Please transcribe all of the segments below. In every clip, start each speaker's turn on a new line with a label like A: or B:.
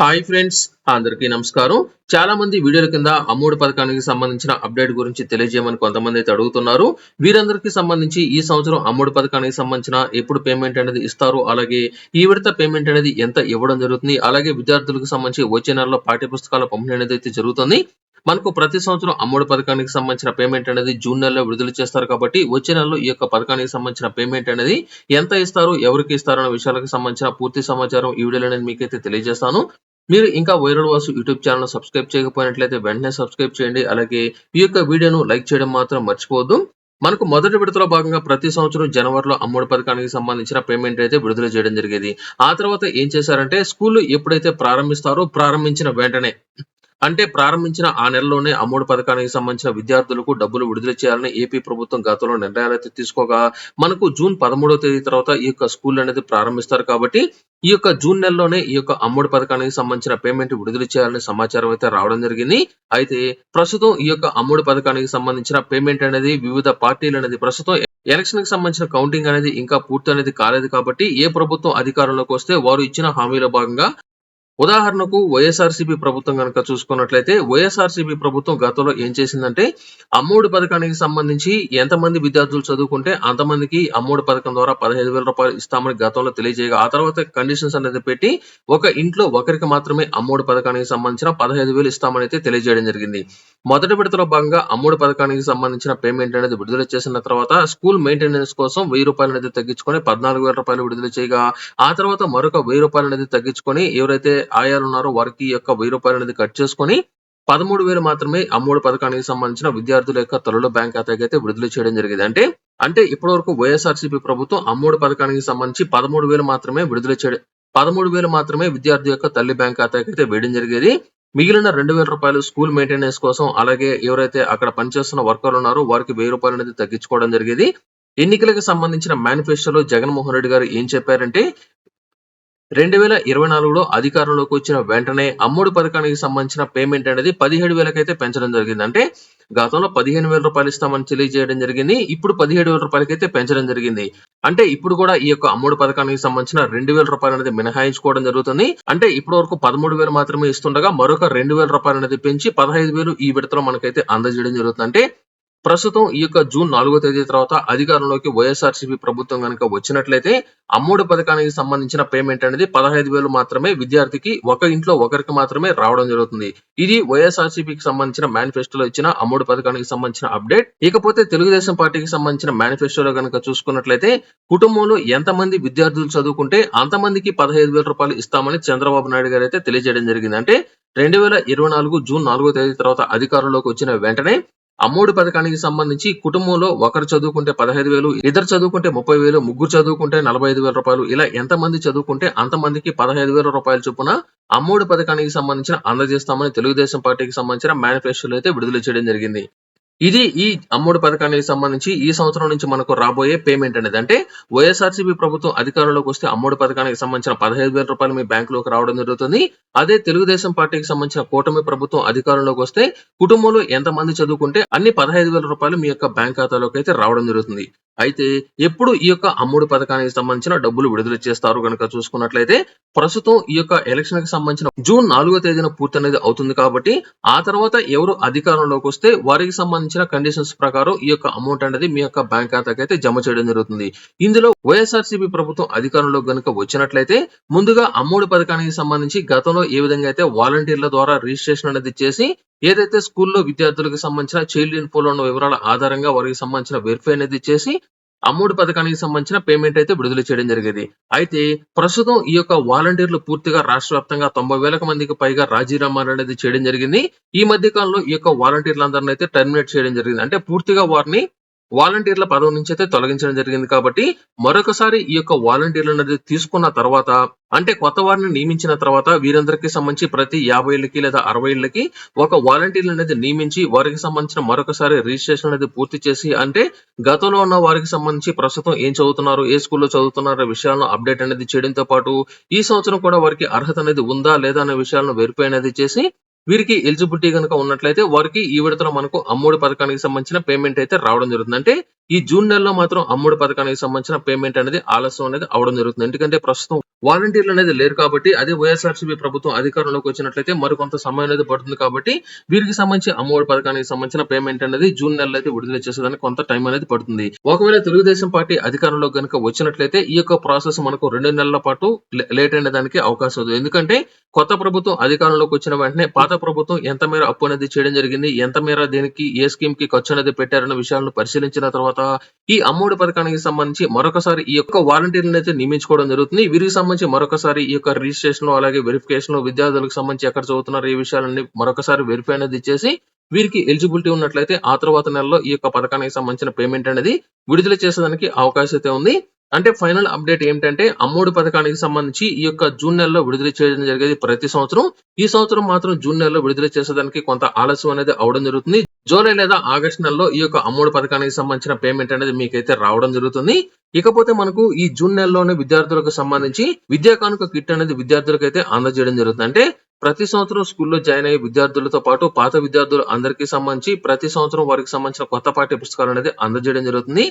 A: Hi friends అందరికీ నమస్కారం. చాలా మంది వీడియోల కింద అమ్మోడు పథకానికి సంబంధించిన అప్డేట్ గురించి తెలియజేయమని కొంతమంది అయితే అడుగుతున్నారు. వీరందరికీ సంబంధించి ఈ సంవత్సరం అమ్మోడు పథకానికి సంబంధించిన ఎప్పుడు పేమెంట్ అనేది ఇస్తారు? అలాగే ఈ విడత పేమెంట్ అనేది ఎంత ఇవ్వడం జరుగుతుంది? అలాగే విద్యార్థులకు సంబంధించి వచ్చే నెలలో పాఠ్య పుస్తకాల పంపిణీ అనేది అయితే జరుగుతుంది. మనకు ప్రతి సంవత్సరం అమ్మోడు పథకానికి సంబంధించిన పేమెంట్ అనేది జూన్ నెలలో విడుదల చేస్తారు కాబట్టి వచ్చే నెలలో ఈ యొక్క పథకానికి సంబంధించిన పేమెంట్ అనేది ఎంత ఇస్తారు ఎవరికి ఇస్తారు అనే విషయాలకు సంబంధించిన పూర్తి సమాచారం ఈ వీడియోలో నేను మీకైతే తెలియజేస్తాను. మీరు ఇంకా viral Vasu YouTube channel subscribe చేయకపోయినట్లయితే వెంటనే సబ్స్క్రైబ్ చేయండి. అలాగే ఈ యొక్క వీడియోను లైక్ చేయడం మాత్రం మర్చిపోవద్దు. మనకు మొదటి విడతలో భాగంగా ప్రతి సంవత్సరం జనవరిలో అమ్మఒడి పథకానికి సంబంధించిన పేమెంట్ అయితే విడుదల చేయడం జరిగేది. ఆ తర్వాత ఏం చేశారంటే స్కూల్ ఎప్పుడైతే ప్రారంభిస్తారో ప్రారంభించిన వెంటనే అంటే ప్రారంభించిన ఆ నెలలోనే అమ్మఒడి పథకానికి సంబంధించిన విద్యార్థులకు డబ్బులు విడుదల చేయాలని ఏపీ ప్రభుత్వం గతంలో నిర్ణయాలైతే తీసుకోగా మనకు జూన్ పదమూడవ తేదీ తర్వాత ఈ యొక్క స్కూల్ అనేది ప్రారంభిస్తారు కాబట్టి ఈ యొక్క జూన్ నెలలోనే ఈ యొక్క అమ్మఒడి పథకానికి సంబంధించిన పేమెంట్ విడుదల చేయాలనే సమాచారం అయితే రావడం జరిగింది. అయితే ప్రస్తుతం ఈ యొక్క అమ్మఒడి పథకానికి సంబంధించిన పేమెంట్ అనేది వివిధ పార్టీలు అనేది ప్రస్తుతం ఎలక్షన్కి సంబంధించిన కౌంటింగ్ అనేది ఇంకా పూర్తి అనేది కాలేదు కాబట్టి ఏ ప్రభుత్వం అధికారంలోకి వస్తే వారు ఇచ్చిన హామీలో భాగంగా ఉదాహరణకు వైఎస్ఆర్సీపీ ప్రభుత్వం కనుక చూసుకున్నట్లయితే వైఎస్ఆర్సీపీ ప్రభుత్వం గతంలో ఏం చేసిందంటే అమ్మఒడి పథకానికి సంబంధించి ఎంతమంది విద్యార్థులు చదువుకుంటే అంతమందికి అమ్మఒడి పథకం ద్వారా పదహైదు వేల రూపాయలు ఇస్తామని గతంలో తెలియజేయగా ఆ తర్వాత కండిషన్స్ అనేది పెట్టి ఒక ఇంట్లో ఒకరికి మాత్రమే అమ్మఒడి పథకానికి సంబంధించిన పదహైదు వేలు ఇస్తామని అయితే తెలియజేయడం జరిగింది. మొదటి విడతలో భాగంగా అమ్ముడు పథకానికి సంబంధించిన పేమెంట్ అనేది విడుదల చేసిన తర్వాత స్కూల్ మెయింటెనెన్స్ కోసం వెయ్యి రూపాయలు అనేది తగ్గించుకొని పద్నాలుగు వేల రూపాయలు విడుదల చేయగా ఆ తర్వాత మరొక వెయ్యి రూపాయలు అనేది తగ్గించుకొని ఎవరైతే ఆయాలు ఉన్నారో వారికి ఈ యొక్క వెయ్యి రూపాయలు అనేది కట్ చేసుకొని పదమూడు వేలు మాత్రమే అమ్మఒడి పథకానికి సంబంధించిన విద్యార్థుల యొక్క తొలలో బ్యాంక్ ఖాతాకి అయితే విడుదల చేయడం జరిగింది. అంటే అంటే ఇప్పటి వరకు వైఎస్ఆర్సీపీ ప్రభుత్వం అమ్మఒడి పథకానికి సంబంధించి పదమూడు వేలు మాత్రమే విడుదల చేయడం పదమూడు వేలు మాత్రమే విద్యార్థి యొక్క తల్లి బ్యాంక్ ఖాతాకి అయితే వేయడం జరిగేది. మిగిలిన రెండు వేల రూపాయలు స్కూల్ మెయింటెనెన్స్ కోసం అలాగే ఎవరైతే అక్కడ పనిచేస్తున్న వర్కర్లు ఉన్నారో వారికి వెయ్యి రూపాయలు అనేది తగ్గించుకోవడం జరిగేది. ఎన్నికలకు సంబంధించిన మేనిఫెస్టోలో జగన్మోహన్ రెడ్డి గారు ఏం చెప్పారంటే రెండు వేల ఇరవై నాలుగులో అధికారంలోకి వచ్చిన వెంటనే అమ్మఒడి పథకానికి సంబంధించిన పేమెంట్ అనేది పదిహేడు వేలకైతే పెంచడం జరిగింది. అంటే గతంలో పదిహేను వేల రూపాయలు ఇస్తామని తెలియజేయడం జరిగింది. ఇప్పుడు పదిహేడు వేల రూపాయలకైతే పెంచడం జరిగింది. అంటే ఇప్పుడు కూడా ఈ యొక్క అమ్మఒడి పథకానికి సంబంధించిన రెండు వేల రూపాయలు అనేది మినహాయించుకోవడం జరుగుతుంది. అంటే ఇప్పటి వరకు పదమూడు వేలు మాత్రమే ఇస్తుండగా మరొక రెండు వేల రూపాయలు అనేది పెంచి పదహైదు వేలు ఈ విడతలో మనకైతే అందజేయడం జరుగుతుంది. అంటే ప్రస్తుతం ఈ యొక్క జూన్ నాలుగో తేదీ తర్వాత అధికారంలోకి వైఎస్ఆర్సీపీ ప్రభుత్వం కనుక వచ్చినట్లయితే అమ్మఒడి పథకానికి సంబంధించిన పేమెంట్ అనేది పదహైదు వేలు మాత్రమే విద్యార్థికి ఒక ఇంట్లో ఒకరికి మాత్రమే రావడం జరుగుతుంది. ఇది వైఎస్ఆర్సీపీకి సంబంధించిన మేనిఫెస్టోలో ఇచ్చిన అమ్మఒడి పథకానికి సంబంధించిన అప్డేట్ ఇకపోతే తెలుగుదేశం పార్టీకి సంబంధించిన మేనిఫెస్టోలో కనుక చూసుకున్నట్లయితే కుటుంబంలో ఎంతమంది విద్యార్థులు చదువుకుంటే అంతమందికి పదహైదు వేల రూపాయలు ఇస్తామని చంద్రబాబు నాయుడు గారు అయితే తెలియజేయడం జరిగింది అంటే రెండు వేల ఇరవై నాలుగు జూన్ నాలుగో తేదీ తర్వాత అధికారంలోకి వచ్చిన వెంటనే అమ్మఒడి పథకానికి సంబంధించి కుటుంబంలో ఒకరు చదువుకుంటే పదహైదు వేలు ఇద్దరు చదువుకుంటే ముప్పై వేలు ముగ్గురు చదువుకుంటే నలభై ఐదు వేల రూపాయలు ఇలా ఎంత మంది చదువుకుంటే అంతమందికి పదహైదు వేల రూపాయల చొప్పున అమ్మఒడి పథకానికి సంబంధించిన అందజేస్తామని తెలుగుదేశం పార్టీకి సంబంధించిన మేనిఫెస్టోలో అయితే విడుదల చేయడం జరిగింది. ఇది ఈ అమ్మఒడి పథకానికి సంబంధించి ఈ సంవత్సరం నుంచి మనకు రాబోయే పేమెంట్ అనేది. అంటే వైఎస్ఆర్సీపీ ప్రభుత్వం అధికారంలోకి వస్తే అమ్మఒడి పథకానికి సంబంధించిన పదహైదు వేల రూపాయలు మీ బ్యాంకులోకి రావడం జరుగుతుంది. అదే తెలుగుదేశం పార్టీకి సంబంధించిన కూటమి ప్రభుత్వం అధికారంలోకి వస్తే కుటుంబంలో ఎంతమంది చదువుకుంటే అన్ని పదహైదు వేల రూపాయలు మీ యొక్క బ్యాంక్ ఖాతాలోకి అయితే రావడం జరుగుతుంది. అయితే ఎప్పుడు ఈ యొక్క అమ్ముడు పథకానికి సంబంధించిన డబ్బులు విడుదల చేస్తారు కనుక చూసుకున్నట్లయితే ప్రస్తుతం ఈ యొక్క ఎలక్షన్కి సంబంధించిన జూన్ నాలుగో తేదీన పూర్తి అనేది అవుతుంది కాబట్టి ఆ తర్వాత ఎవరు అధికారంలోకి వస్తే వారికి సంబంధించిన కండిషన్స్ ప్రకారం ఈ యొక్క అమౌంట్ అనేది మీ యొక్క బ్యాంక్ ఖాతాకి అయితే జమ చేయడం జరుగుతుంది. ఇందులో వైఎస్ఆర్సీపీ ప్రభుత్వం అధికారంలో గనుక వచ్చినట్లయితే ముందుగా అమ్ముడు పథకానికి సంబంధించి గతంలో ఏ విధంగా అయితే వాలంటీర్ల ద్వారా రిజిస్ట్రేషన్ అనేది చేసి ఏదైతే స్కూల్లో విద్యార్థులకు సంబంధించిన చైల్డ్ ఇన్ఫోలో ఉన్న వివరాల ఆధారంగా వారికి సంబంధించిన వెరిఫై అనేది చేసి అమ్మఒడి పథకానికి సంబంధించిన పేమెంట్ అయితే విడుదల చేయడం జరిగేది. అయితే ప్రస్తుతం ఈ యొక్క వాలంటీర్లు పూర్తిగా రాష్ట్ర వ్యాప్తంగా తొంభై వేలకు మందికి పైగా రాజీనామాలు అనేది చేయడం జరిగింది. ఈ మధ్య కాలంలో ఈ యొక్క వాలంటీర్లందరినీ అయితే టర్మినేట్ చేయడం జరిగింది. అంటే పూర్తిగా వారిని వాలంటీర్ల పదవి నుంచి అయితే తొలగించడం జరిగింది కాబట్టి మరొకసారి ఈ యొక్క వాలంటీర్లు అనేది తీసుకున్న తర్వాత అంటే కొత్త వారిని నియమించిన తర్వాత వీరందరికీ సంబంధించి ప్రతి యాభై ఏళ్ళకి లేదా అరవై ఏళ్ళకి ఒక వాలంటీర్లు అనేది నియమించి వారికి సంబంధించిన మరొకసారి రిజిస్ట్రేషన్ అనేది పూర్తి చేసి అంటే గతంలో ఉన్న వారికి సంబంధించి ప్రస్తుతం ఏం చదువుతున్నారు ఏ స్కూల్లో చదువుతున్నారు విషయాలను అప్డేట్ అనేది చేయడంతో పాటు ఈ సంవత్సరం కూడా వారికి అర్హత అనేది ఉందా లేదా అనే విషయాలను వెరిఫై అనేది చేసి వీరికి ఎలిజిబిలిటీ కనుక ఉన్నట్లయితే వారికి ఈ విడతలో మనకు అమ్ముడు పథకానికి సంబంధించిన పేమెంట్ అయితే రావడం జరుగుతుంది. అంటే ఈ జూన్ నెలలో మాత్రం అమ్ముడు పథకానికి సంబంధించిన పేమెంట్ అనేది ఆలస్యం అనేది అవ్వడం జరుగుతుంది. ఎందుకంటే ప్రస్తుతం వాలంటీర్లు అనేది లేరు కాబట్టి అదే వైఎస్ఆర్‌సీపీ ప్రభుత్వం అధికారంలోకి వచ్చినట్లయితే మరికొంత సమయం అనేది పడుతుంది కాబట్టి వీరికి సంబంధించి అమ్మఒడి పథకానికి సంబంధించిన పేమెంట్ అనేది జూన్ నెలలో అయితే విడుదల చేసేదానికి కొంత టైం అనేది పడుతుంది. ఒకవేళ తెలుగుదేశం పార్టీ అధికారంలోకి కనుక వచ్చినట్లయితే ఈ యొక్క ప్రాసెస్ మనకు రెండు నెలల పాటు లేట్ అయిన దానికి అవకాశం ఉంది. ఎందుకంటే కొత్త ప్రభుత్వం అధికారంలోకి వచ్చిన వెంటనే పాత ప్రభుత్వం ఎంత మేర అప్పు అనేది చేయడం జరిగింది. ఎంత మేర దేనికి ఏ స్కీమ్కి ఖర్చు అనేది పెట్టారన్న విషయాలను పరిశీలించిన తర్వాత ఈ అమ్మఒడి పథకానికి సంబంధించి మరొకసారి ఈ యొక్క వాలంటీర్‌లను అయితే నియమించుకోవడం జరుగుతుంది. వీరికి సంబంధించి మరొకసారి ఈ యొక్క రిజిస్ట్రేషన్ అలాగే వెరిఫికేషన్ విద్యార్థులకు సంబంధించి ఎక్కడ చదువుతున్నారు ఈ విషయాలన్నీ మరొకసారి వెరిఫై అనేది ఇచ్చేసి వీరికి ఎలిజిబిలిటీ ఉన్నట్లయితే ఆ తర్వాత నెలలో ఈ యొక్క పథకానికి సంబంధించిన పేమెంట్ అనేది విడుదల చేసేదానికి అవకాశం అయితే ఉంది. అంటే ఫైనల్ అప్డేట్ ఏంటంటే అమ్మఒడి పథకానికి సంబంధించి ఈ యొక్క జూన్ నెలలో విడుదల చేయడం జరిగేది ప్రతి సంవత్సరం. ఈ సంవత్సరం మాత్రం జూన్ నెలలో విడుదల చేసేదానికి కొంత ఆలస్యం అనేది అవ్వడం జరుగుతుంది. జూలై లేదా ఆగస్టు నెలలో ఈ యొక్క అమ్మఒడి పథకానికి సంబంధించిన పేమెంట్ అనేది మీకైతే రావడం జరుగుతుంది. ఇకపోతే మనకు ఈ జూన్ నెలలోనే విద్యార్థులకు సంబంధించి విద్యా కానుక కిట్ అనేది విద్యార్థులకైతే అందజేయడం జరుగుతుంది. అంటే ప్రతి సంవత్సరం స్కూల్‌లో జాయిన్ అయ్యే విద్యార్థులతో పాటు పాత విద్యార్థులు అందరికీ సంబంధించి ప్రతి సంవత్సరం వారికి సంబంధించిన కొత్త పాఠ్య పుస్తకాలు అనేది అందజేయడం జరుగుతుంది.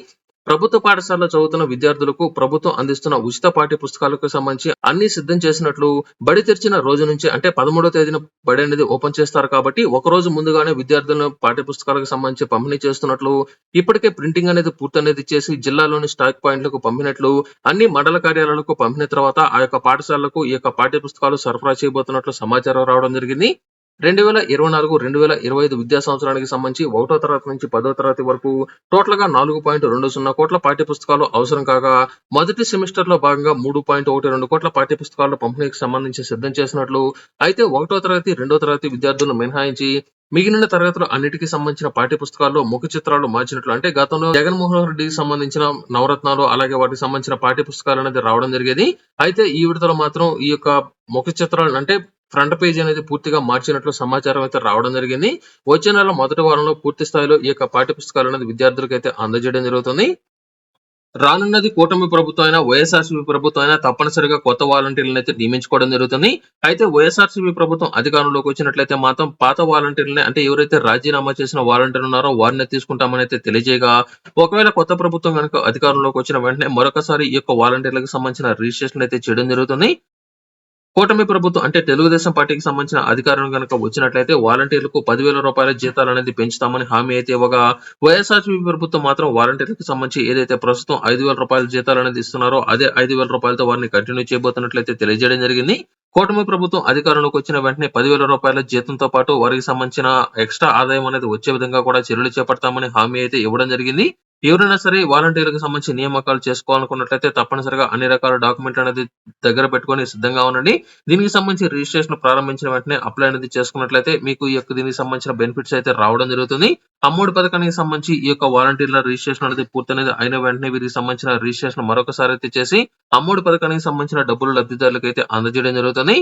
A: ప్రభుత్వ పాఠశాలలో చదువుతున్న విద్యార్థులకు ప్రభుత్వం అందిస్తున్న ఉచిత పాఠ్య పుస్తకాలకు సంబంధించి అన్ని సిద్ధం చేసినట్లు బడి తెరిచిన రోజు నుంచి అంటే 13వ తేదీన బడి అనేది ఓపెన్ చేస్తారు కాబట్టి ఒక రోజు ముందుగానే విద్యార్థులను పాఠ్య పుస్తకాలకు సంబంధించి పంపిణీ చేస్తున్నట్లు ఇప్పటికే ప్రింటింగ్ అనేది పూర్తనేది చేసి జిల్లాలోని స్టాక్ పాయింట్లకు పంపినట్లు అన్ని మండల కార్యాలయాలకు పంపిన తర్వాత ఆ యొక్క పాఠశాలలకు ఈ యొక్క పాఠ్య పుస్తకాలు సరఫరా చేయబోతున్నట్లు సమాచారం రావడం జరిగింది. 2024, 2025 విద్యా సంవత్సరానికి సంబంధించి ఒకటో తరగతి నుంచి పదో తరగతి వరకు టోటల్గా నాలుగు పాయింట్ రెండు సున్నా కోట్ల పాఠ్య పుస్తకాలు అవసరం కాగా మొదటి సెమిస్టర్లో భాగంగా 3.12 కోట్ల పాఠ్య పుస్తకాలు పంపిణీకి సంబంధించి సిద్ధం చేసినట్లు అయితే ఒకటో తరగతి, రెండో తరగతి విద్యార్థులను మినహాయించి మిగిలిన తరగతులు అన్నిటికి సంబంధించిన పాఠ్య పుస్తకాల్లో ముఖ చిత్రాలు మార్చినట్లు అంటే గతంలో జగన్మోహన్ రెడ్డికి సంబంధించిన నవరత్నాలు అలాగే వాటికి సంబంధించిన పాఠ్య పుస్తకాలు అనేది రావడం జరిగేది. అయితే ఈ విడతలో మాత్రం ఈ యొక్క ముఖ చిత్రాలు అంటే ఫ్రంట్ పేజ్ అనేది పూర్తిగా మార్చినట్లు సమాచారం అయితే రావడం జరిగింది. వచ్చే నెల మొదటి వారంలో పూర్తి స్థాయిలో ఈ యొక్క పాఠ్య పుస్తకాలు అనేది అయితే అందజేయడం జరుగుతుంది. రానున్నది కూటమి ప్రభుత్వం అయినా, వైఎస్ఆర్‌సీపీ ప్రభుత్వం అయినా తప్పనిసరిగా కొత్త వాలంటీర్‌లను అయితే నియమించుకోవడం జరుగుతుంది. అయితే వైఎస్ఆర్‌సీపీ ప్రభుత్వం అధికారంలోకి వచ్చినట్లయితే మాత్రం పాత వాలంటీర్‌లనే అంటే ఎవరైతే రాజీనామా చేసిన వాలంటీర్‌లు ఉన్నారో వారిని తీసుకుంటామని అయితే తెలియజేయగా ఒకవేళ కొత్త ప్రభుత్వం కనుక అధికారంలోకి వచ్చిన వెంటనే మరొకసారి ఈ యొక్క వాలంటీర్‌లకు సంబంధించిన రిజిస్ట్రేషన్ అయితే చేయడం జరుగుతుంది. కూటమి ప్రభుత్వం అంటే తెలుగుదేశం పార్టీకి సంబంధించిన అధికారం కనుక వచ్చినట్లయితే వాలంటీర్‌లకు రూ. 10,000 జీతాలనేది పెంచుతామని హామీ అయితే ఇవ్వగా వైఎస్ఆర్‌సీపీ ప్రభుత్వం మాత్రం వాలంటీర్‌లకు సంబంధించి ఏదైతే ప్రస్తుతం ఐదు వేల రూపాయల జీతాలు అనేది ఇస్తున్నారో అదే ఐదు వేల రూపాయలతో వారిని కంటిన్యూ చేయబోతున్నట్లయితే తెలియజేయడం జరిగింది. కూటమి ప్రభుత్వం అధికారంలోకి వచ్చిన వెంటనే పదివేల రూపాయల జీతంతో పాటు వారికి సంబంధించిన ఎక్స్‌ట్రా ఆదాయం అనేది వచ్చే విధంగా కూడా చర్యలు చేపడతామని హామీ అయితే ఇవ్వడం జరిగింది. ఎవరైనా సరే వాలంటీర్‌లకు సంబంధించి నియామకాలు చేసుకోవాలనుకున్నట్లయితే తప్పనిసరిగా అన్ని రకాల డాక్యుమెంట్లు అనేది దగ్గర పెట్టుకొని సిద్ధంగా ఉండండి. దీనికి సంబంధించి రిజిస్ట్రేషన్ ప్రారంభించిన వెంటనే అప్లై అనేది చేసుకున్నట్లయితే మీకు ఈ యొక్క దీనికి సంబంధించిన బెనిఫిట్స్ అయితే రావడం జరుగుతుంది. అమ్మఒడి పథకానికి సంబంధించి ఈ యొక్క వాలంటీర్‌ల రిజిస్ట్రేషన్ అనేది పూర్తనేది అయిన వెంటనే వీరికి సంబంధించిన రిజిస్ట్రేషన్ మరొకసారి అయితే చేసి అమ్మఒడి పథకానికి సంబంధించిన డబ్బులు లబ్ధిదారులకు అయితే అందజేయడం జరుగుతుంది.